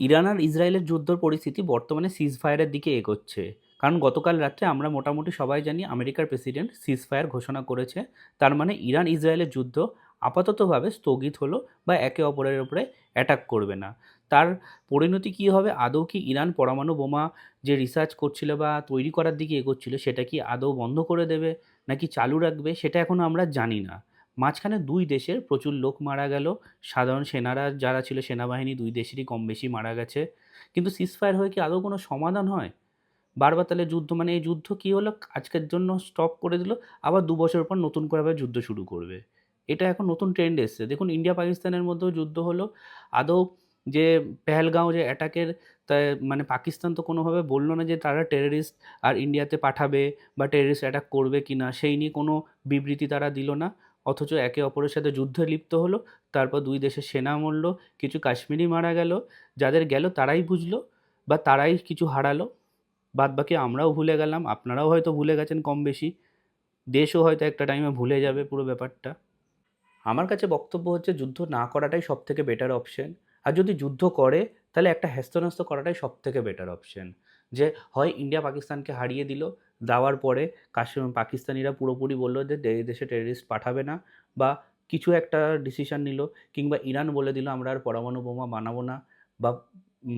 Iran আর ইসরায়েলের যুদ্ধর পরিস্থিতি বর্তমানে সিজ ফায়ারের দিকে এগোচ্ছে। কারণ গতকাল রাত্রে আমরা মোটামুটি সবাই জানি আমেরিকার প্রেসিডেন্ট সিজ ফায়ার ঘোষণা করেছে। তার মানে ইরান ইসরায়েলের যুদ্ধ আপাততভাবে স্থগিত হলো বা একে অপরের উপরে অ্যাটাক করবে না। তার পরিণতি কী হবে? আদৌ কি ইরান পরমাণু বোমা যে রিসার্চ করছিল বা তৈরি করার দিকে এগোচ্ছিল সেটা কি আদৌ বন্ধ করে দেবে নাকি চালু রাখবে সেটা এখনও আমরা জানি না। মাঝখানে দুই দেশের প্রচুর লোক মারা গেল। সাধারণ সেনারা যারা ছিল, সেনাবাহিনী দুই দেশেরই কম বেশি মারা গেছে। কিন্তু সিসফায়ার হয়ে কি আদৌ কোনো সমাধান হয়? বারবার তাহলে যুদ্ধ মানে এই যুদ্ধ কী হলো? আজকের জন্য স্টপ করে দিল, আবার দু বছর পর নতুন করে আবার যুদ্ধ শুরু করবে। এটা এখন নতুন ট্রেন্ড এসছে। দেখুন ইন্ডিয়া পাকিস্তানের মধ্যেও যুদ্ধ হলো। আদৌ যে পেহেলগাঁও যে অ্যাটাকের মানে পাকিস্তান তো কোনোভাবে বলল না যে তারা টেররিস্ট আর ইন্ডিয়াতে পাঠাবে বা টেররিস্ট অ্যাটাক করবে কি না সেই নিয়ে কোনো বিবৃতি তারা দিল না। অথচ একে অপরের সাথে যুদ্ধে লিপ্ত হলো, তারপর দুই দেশের সেনা মরল, কিছু কাশ্মীরি মারা গেল, যাদের গেল তারাই বুঝলো, বা তারাই কিছু হারালো। বাদ বাকি আমরাও ভুলে গেলাম, আপনারাও হয়তো ভুলে গেছেন কম বেশি। দেশও হয়তো একটা টাইমে ভুলে যাবে পুরো ব্যাপারটা। আমার কাছে বক্তব্য হচ্ছে, যুদ্ধ না করাটাই সব থেকে বেটার অপশন আর যদি যুদ্ধ করে, তাহলে একটা হ্যাস্তন্যস্ত করাটাই সব থেকে বেটার অপশন যে হয় ইন্ডিয়া পাকিস্তানকে হারিয়ে দিল, দেওয়ার পরে কাশ্মীর পাকিস্তানিরা পুরোপুরি বলল যে দেশে টেররিস্ট পাঠাবে না বা কিছু একটা ডিসিশন নিল কিংবা ইরান বলে দিল আমরা আর পরমাণু বোমা বানাবো না বা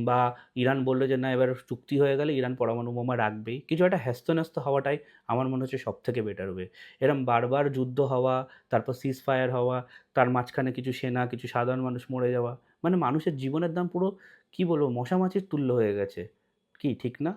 বা ইরান বলল যে না, এবার চুক্তি হয়ে গেলে ইরান পরমাণু বোমা রাখবেই। কিছু একটা হ্যাস্তন্যস্ত হওয়াটাই আমার মনে হচ্ছে সব থেকে বেটার হবে। এরম বারবার যুদ্ধ হওয়া, তারপর সিজ ফায়ার হওয়া, তার মাঝখানে কিছু সেনা, কিছু সাধারণ মানুষ মরে যাওয়া মানে মানুষের জীবনের দাম পুরো, কী বলব, মশামাছির তুল্য হয়ে গেছে। কি ঠিক না?